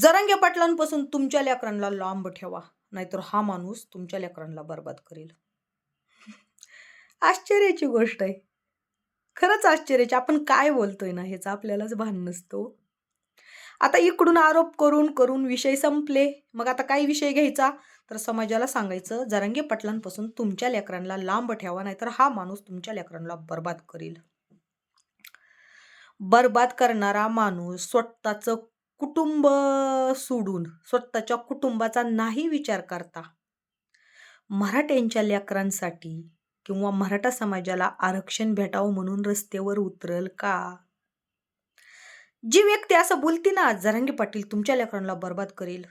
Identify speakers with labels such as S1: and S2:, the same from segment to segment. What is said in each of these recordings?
S1: जरांगे पाटलांपासून तुमच्या लेकरांना लांब ठेवा नाहीतर हा माणूस तुमच्या लेकरांना बर्बाद करेल. आश्चर्याची गोष्ट आहे. खरंच आश्चर्याची आपण काय बोलतोय ना ह्याचं आपल्यालाच भान नसतो हो. आता इकडून आरोप करून करून विषय संपले. मग आता काय विषय घ्यायचा? तर समाजाला सांगायचं जरांगे पाटलांपासून तुमच्या लेकरांना लांब ठेवा नाहीतर हा माणूस तुमच्या लेकरांना बर्बाद करेल. बर्बाद करणारा माणूस स्वतःचं कुटुंब सोडून स्वतःच्या कुटुंबाचा नाही विचार करता. मराठ्यांच्या लेकरांसाठी किंवा मराठा समाजाला आरक्षण भेटावं म्हणून रस्त्यावर उतरल का? जी व्यक्ती असं बोलती ना जरांगी पाटील तुमच्या लेकरांना बर्बाद करेल.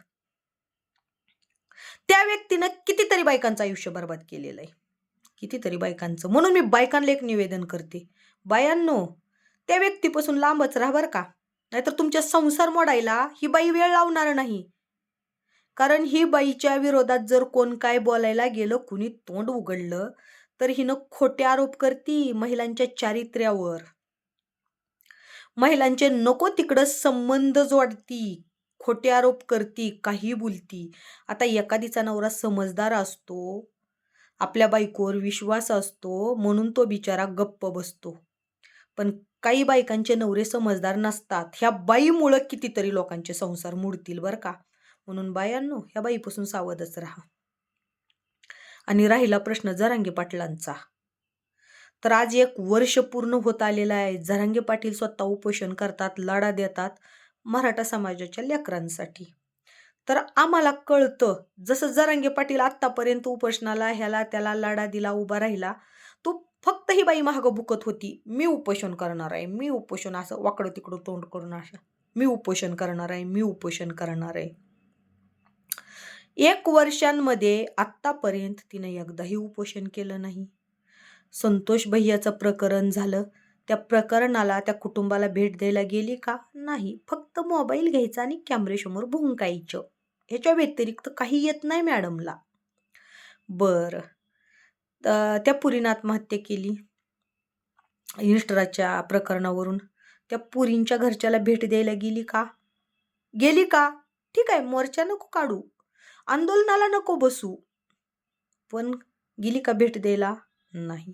S1: त्या व्यक्तीनं कितीतरी बायकांचं आयुष्य बर्बाद केलेलं आहे. कितीतरी बायकांचं. म्हणून मी बायकांना एक निवेदन करते. बायांनो त्या व्यक्तीपासून लांबच राहा बरं का. नाहीतर तुमच्या संसार मोडायला ही बाई वेळ लावणार नाही. कारण ही बाईच्या विरोधात जर कोण काय बोलायला गेलं कुणी तोंड उघडलं तर हिनं खोटे आरोप करती महिलांच्या चारित्र्यावर. महिलांचे नको तिकडं संबंध जोडती खोटे आरोप करती काही बोलती. आता एखादीचा नवरा समजदार असतो आपल्या बायकोवर विश्वास असतो म्हणून तो बिचारा गप्प बसतो. पण काही बायकांचे नवरे समजदार नसतात. ह्या बाईमुळं कितीतरी लोकांचे संसार मोडतील बरं का? म्हणून बायांनो ह्या बाईपासून सावधच राहा. आणि राहिला प्रश्न जरांगे पाटलांचा. तर आज एक वर्ष पूर्ण होत आलेलं आहे. जरांगे पाटील स्वतः उपोषण करतात लढा देतात मराठा समाजाच्या लेकरांसाठी. तर आम्हाला कळतं जसं जरांगे पाटील आत्तापर्यंत उपोषणाला ह्याला त्याला लढा दिला उभा राहिला तो फक्त ही बाई महाग भुकत होती. मी उपोषण करणार आहे. मी उपोषण असं वाकडं तिकडं तोंड करून असं. मी उपोषण करणार आहे. मी उपोषण करणार आहे. एक वर्षांमध्ये आत्तापर्यंत तिनं एकदाही उपोषण केलं नाही. संतोष भैयाचं प्रकरण झालं. त्या प्रकरणाला त्या कुटुंबाला भेट द्यायला गेली का? नाही. फक्त मोबाईल घ्यायचा आणि कॅमेरेसमोर भुंकायचं. ह्याच्या व्यतिरिक्त काही येत नाही मॅडमला. बरं. त्या पुरीनं आत्महत्या केली. इन्स्टराच्या प्रकरणावरून. त्या पुरींच्या घरच्याला भेट द्यायला गेली का? गेली का? ठीक आहे मोर्चा नको काढू. आंदोलनाला नको बसू. पण गेली का भेट द्यायला? नाही.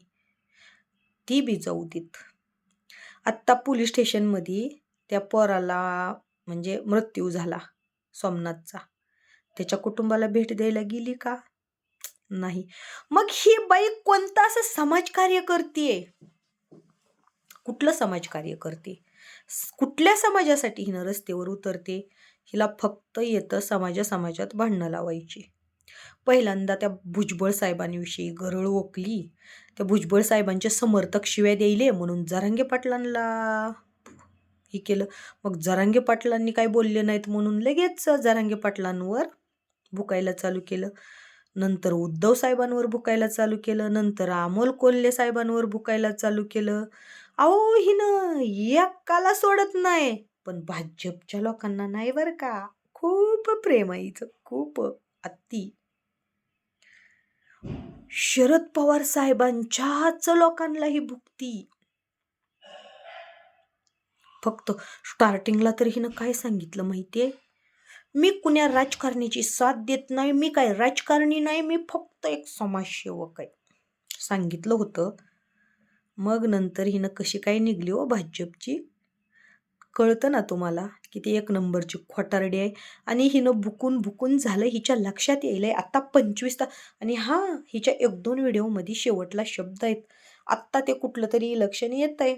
S1: ती बी जाऊ देत. आत्ता पोलीस स्टेशनमध्ये त्या पोराला म्हणजे मृत्यू झाला सोमनाथचा. त्याच्या कुटुंबाला भेट द्यायला गेली का? नाही. मग ही बाई कोणतं असं समाजकार्य करते कुठलं समाजकार्य करते? कुठल्या समाजासाठी हिनं रस्त्यावर उतरते? हिला फक्त येतं समाजा समाजात भांडणं लावायची. पहिल्यांदा त्या भुजबळ साहेबांविषयी गरळ ओकली. त्या भुजबळ साहेबांचे समर्थक शिव्या द्यायले म्हणून जरांगे पाटलांना हे केलं. मग जरांगे पाटलांनी काय बोलले नाहीत म्हणून लगेच जरांगे पाटलांवर भुकायला चालू केलं. नंतर उद्धव साहेबांवर भुकायला चालू केलं नंतर अमोल कोल्हे साहेबांवर भुकायला चालू केलं. अहो हिनं एकाला सोडत नाही पण भाजपच्या लोकांना नाही बरं का. खूप प्रेम आहे हिचं खूप अति. शरद पवार साहेबांच्याच लोकांना ही भुकती. फक्त स्टार्टिंगला तर हिनं काय सांगितलं माहितीये? मी कुण्या राजकारण्याची साथ देत नाही मी काय राजकारणी नाही मी फक्त एक समाजसेवक आहे. सांगितलं होतं. मग नंतर हिनं कशी काय निघली हो भाजपची? कळतं ना तुम्हाला की ती एक नंबरची खोटारडी आहे आणि हिनं भुकून भुकून झालं हिच्या लक्षात येईल आहे आत्ता पंचवीस तास आणि हां हिच्या एक दोन व्हिडिओमध्ये शेवटला शब्द आहेत. आत्ता ते कुठलं तरी इलेक्शन येत आहे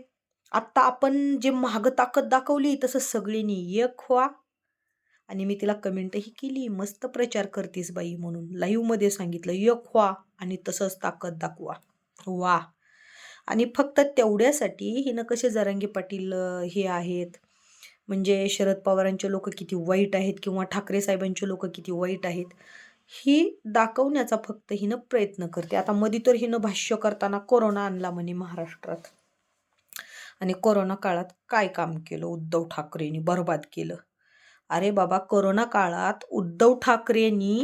S1: आत्ता आपण जे महाग ताकद दाखवली तसं सगळीनी एक व्हा. आणि मी तिला कमेंटही केली मस्त प्रचार करतीस बाई म्हणून. लाईव्हमध्ये सांगितलं यक व्हा आणि तसंच ताकद दाखवा. वा आणि फक्त तेवढ्यासाठी हिनं कसे जरांगे पाटील हे आहेत म्हणजे शरद पवारांचे लोक किती वाईट आहेत किंवा ठाकरे साहेबांचे लोक किती वाईट आहेत ही दाखवण्याचा फक्त हिनं प्रयत्न करते. आता मधी तर हिनं भाष्य करताना कोरोना आणला म्हणे महाराष्ट्रात. आणि कोरोना काळात काय काम केलं? उद्धव ठाकरेंनी बर्बाद केलं. अरे बाबा कोरोना काळात उद्धव ठाकरेंनी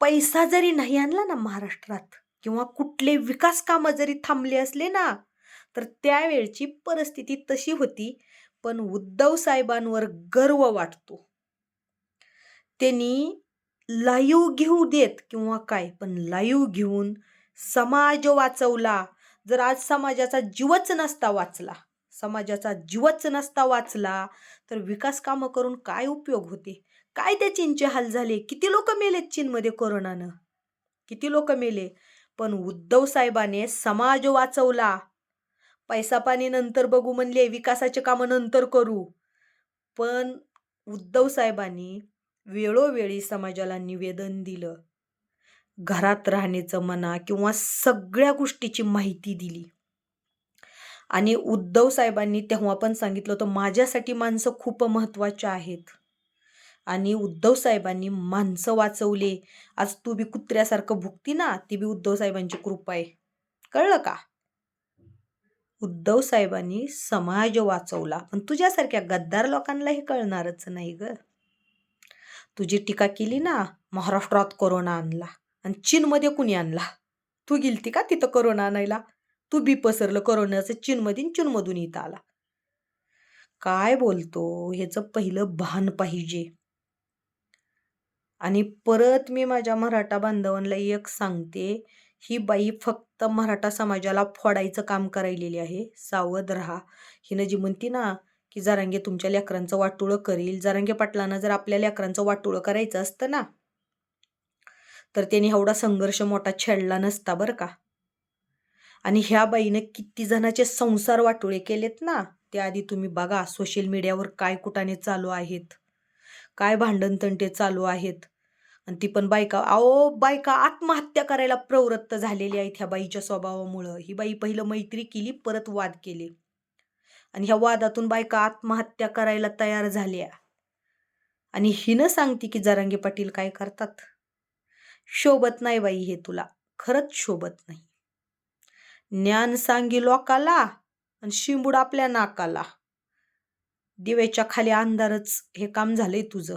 S1: पैसा जरी नाही आणला ना महाराष्ट्रात किंवा कुठले विकास कामं जरी थांबले असले ना तर त्यावेळची परिस्थिती तशी होती पण उद्धव साहेबांवर गर्व वाटतो. त्यांनी लाईव्ह घेऊ देत किंवा काय पण लाईव्ह घेऊन समाज वाचवला. जर आज समाजाचा जीवच नसता वाचला समाजाचा जीवच नसता वाचला तर विकास कामं करून काय उपयोग होते? काय त्या चीनचे हाल झाले? किती लोक मेलेत चीनमध्ये कोरोनानं? किती लोक मेले? पण उद्धव साहेबाने समाज वाचवला. पैसा पाणी नंतर बघू म्हणले विकासाचे कामं नंतर करू. पण उद्धव साहेबांनी वेळोवेळी समाजाला निवेदन दिलं. घरात राहण्याचं म्हणा किंवा सगळ्या गोष्टीची माहिती दिली. आणि उद्धव साहेबांनी तेव्हा पण सांगितलं होतं माझ्यासाठी माणसं खूप महत्त्वाची आहेत. आणि उद्धव साहेबांनी माणसं वाचवले. आज तू बी कुत्र्यासारखं भुगती ना ती बी उद्धव साहेबांची कृपा आहे. कळलं का? उद्धव साहेबांनी समाज वाचवला. पण तुझ्यासारख्या गद्दार लोकांना हे कळणारच नाही ग. तुझी टीका केली ना महाराष्ट्रात कोरोना आणला आणि चीनमध्ये कुणी आणला? तू गेलती का तिथं कोरोना आणायला? तू बी पसरलं कोरोनाचं चीनमधून आणि चीनमधून इथं आला. काय बोलतो? ह्याचं पहिलं भान पाहिजे. आणि परत मी माझ्या मराठा बांधवांना एक सांगते ही बाई फक्त मराठा समाजाला फोडायचं काम करायलेली आहे. सावध राहा. हिनं जी म्हणती ना की जरांगे तुमच्या लेकरांचं वाटोळं करील जरांगे पाटलांना जर आपल्या लेकरांचं वाटोळं करायचं असतं ना तर त्यांनी एवढा संघर्ष मोठा छेडला नसता बरं का. आणि ह्या बाईनं किती जणाचे संसार वाटोळे केलेत ना त्याआधी तुम्ही बघा सोशल मीडियावर काय कुटाने चालू आहेत. काय भांडणतंटे चालू आहेत. आणि ती पण बायका अहो बायका आत्महत्या करायला प्रवृत्त झालेली आहेत ह्या बाईच्या स्वभावामुळं. ही बाई पहिलं मैत्री केली परत वाद केले. आणि ह्या वादातून बायका आत्महत्या करायला तयार झाल्या. आणि हिनं सांगते की जरांगे पाटील काय करतात? शोभत नाही बाई हे तुला. खरंच शोभत नाही. ज्ञान सांगी लोकाला आणि शिंबूड आपल्या नाकाला. दिव्याच्या खाली अंधारच हे काम झालंय तुझं.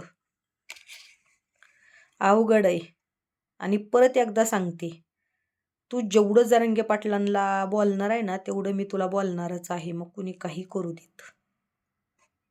S1: अवघड आहे. आणि परत एकदा सांगते. तू जेवढं जरंगे पाटलांना बोलणार आहे ना तेवढं मी तुला बोलणारच आहे. मग कुणी काही करू देत.